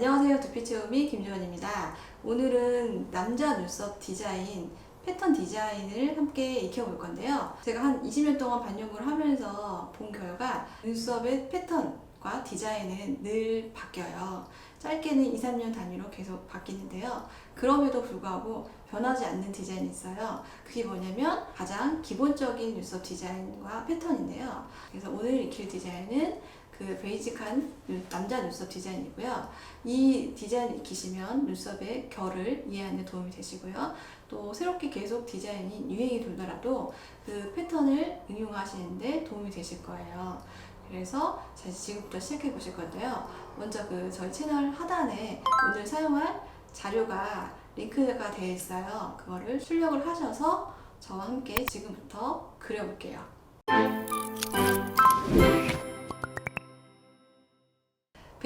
안녕하세요. 두피체험이 김주원입니다. 오늘은 남자 눈썹 디자인, 패턴 디자인을 함께 익혀볼 건데요. 제가 한 20년 동안 반영을 하면서 본 결과 눈썹의 패턴과 디자인은 늘 바뀌어요. 짧게는 2, 3년 단위로 계속 바뀌는데요. 그럼에도 불구하고 변하지 않는 디자인이 있어요. 그게 뭐냐면 가장 기본적인 눈썹 디자인과 패턴인데요. 그래서 오늘 익힐 디자인은 그 베이직한 눈- 남자 눈썹 디자인이고요. 이 디자인 익히시면 눈썹의 결을 이해하는 데 도움이 되시고요. 또 새롭게 계속 디자인이 유행이 돌더라도 그 패턴을 응용하시는데 도움이 되실 거예요. 그래서 자, 지금부터 시작해 보실 건데요. 먼저 그 저희 채널 하단에 오늘 사용할 자료가 링크가 되어 있어요. 그거를 출력을 하셔서 저와 함께 지금부터 그려볼게요.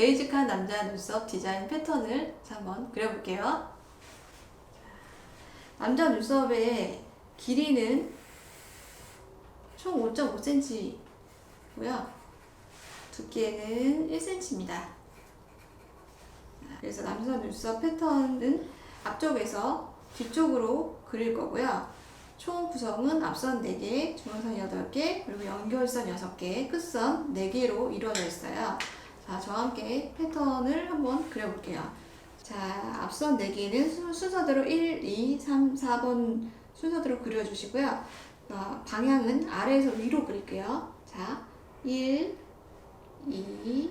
베이직한 남자 눈썹 디자인 패턴을 한번 그려볼게요. 남자 눈썹의 길이는 총 5.5cm고요. 두께는 1cm입니다. 그래서 남자 눈썹 패턴은 앞쪽에서 뒤쪽으로 그릴 거고요. 총 구성은 앞선 4개, 중앙선 8개, 그리고 연결선 6개, 끝선 4개로 이루어져 있어요. 자, 저와 함께 패턴을 한번 그려볼게요. 자, 앞선 4개는 수- 순서대로 1, 2, 3, 4번 순서대로 그려주시고요. 어, 방향은 아래에서 위로 그릴게요. 자, 1, 2,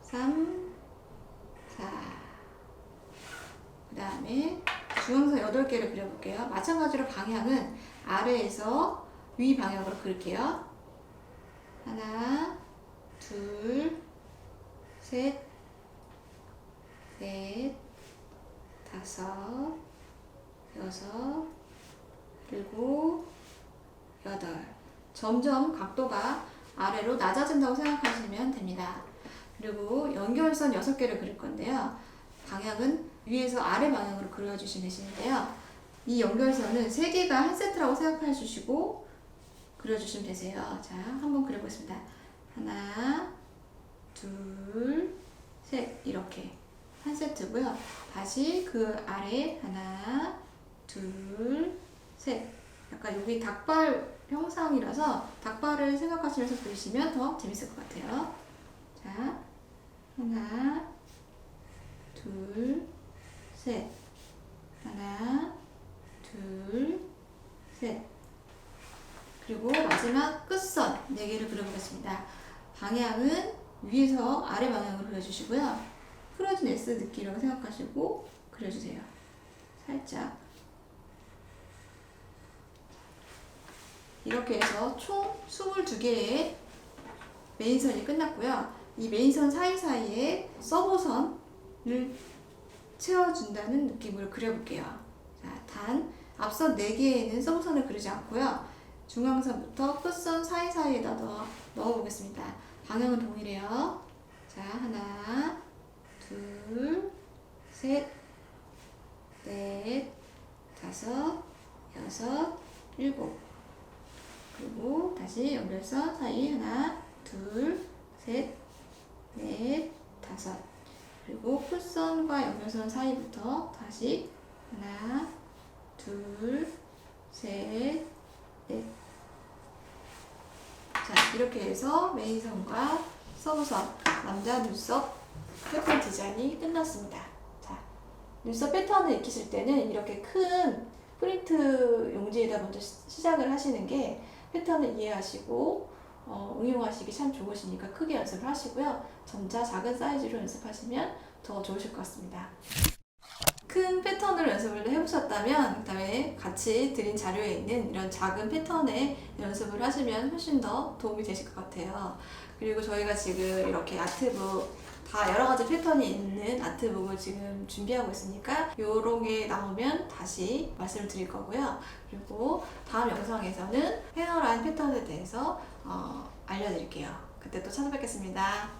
3, 4. 그 다음에 중앙선 8개를 그려볼게요. 마찬가지로 방향은 아래에서 위 방향으로 그릴게요. 하나, 둘, 셋, 넷, 다섯, 여섯, 일곱, 여덟. 점점 각도가 아래로 낮아진다고 생각하시면 됩니다. 그리고 연결선 6개를 그릴 건데요. 방향은 위에서 아래 방향으로 그려주시면 되시는데요. 이 연결선은 3개가 한 세트라고 생각해 주시고 그려주시면 되세요. 자, 한번 그려보겠습니다. 하나, 이렇게 한 세트고요. 다시 그 아래 하나, 둘, 셋. 약간 여기 닭발 형상이라서 닭발을 생각하시면서 그리시면 더 재밌을 것 같아요. 자, 하나, 둘, 셋. 하나, 둘, 셋. 그리고 마지막 끝선 4개를 그려보겠습니다. 방향은 위에서 아래 방향으로 그려주시고요. 풀어진 S 느낌이라고 생각하시고 그려주세요. 살짝. 이렇게 해서 총 22개의 메인선이 끝났고요. 이 메인선 사이사이에 서보선을 채워준다는 느낌으로 그려볼게요. 자, 단 앞선 4개에는 서브선을 그리지 않고요. 중앙선부터 끝선 사이사이에다 넣어, 넣어보겠습니다. 방향은 동일해요. 자, 하나, 둘, 셋, 넷, 다섯, 여섯, 일곱. 그리고 다시 연결선 사이 하나, 둘, 셋, 넷, 다섯. 그리고 풀선과 연결선 사이부터 다시 하나, 둘, 셋, 넷. 자, 이렇게 해서 메인선과 서브선, 남자 눈썹 패턴 디자인이 끝났습니다. 자, 눈썹 패턴을 익히실 때는 이렇게 큰 프린트 용지에다 먼저 시- 시작을 하시는 게 패턴을 이해하시고 어, 응용하시기 참 좋으시니까 크게 연습을 하시고요. 점차 작은 사이즈로 연습하시면 더 좋으실 것 같습니다. 큰 패턴으로 연습을 해보셨다면 그 다음에 같이 드린 자료에 있는 이런 작은 패턴의 연습을 하시면 훨씬 더 도움이 되실 것 같아요. 그리고 저희가 지금 이렇게 아트북 다 여러 가지 패턴이 있는 아트북을 지금 준비하고 있으니까 요런 게 나오면 다시 말씀을 드릴 거고요. 그리고 다음 영상에서는 헤어라인 패턴에 대해서 어, 알려드릴게요. 그때 또 찾아뵙겠습니다.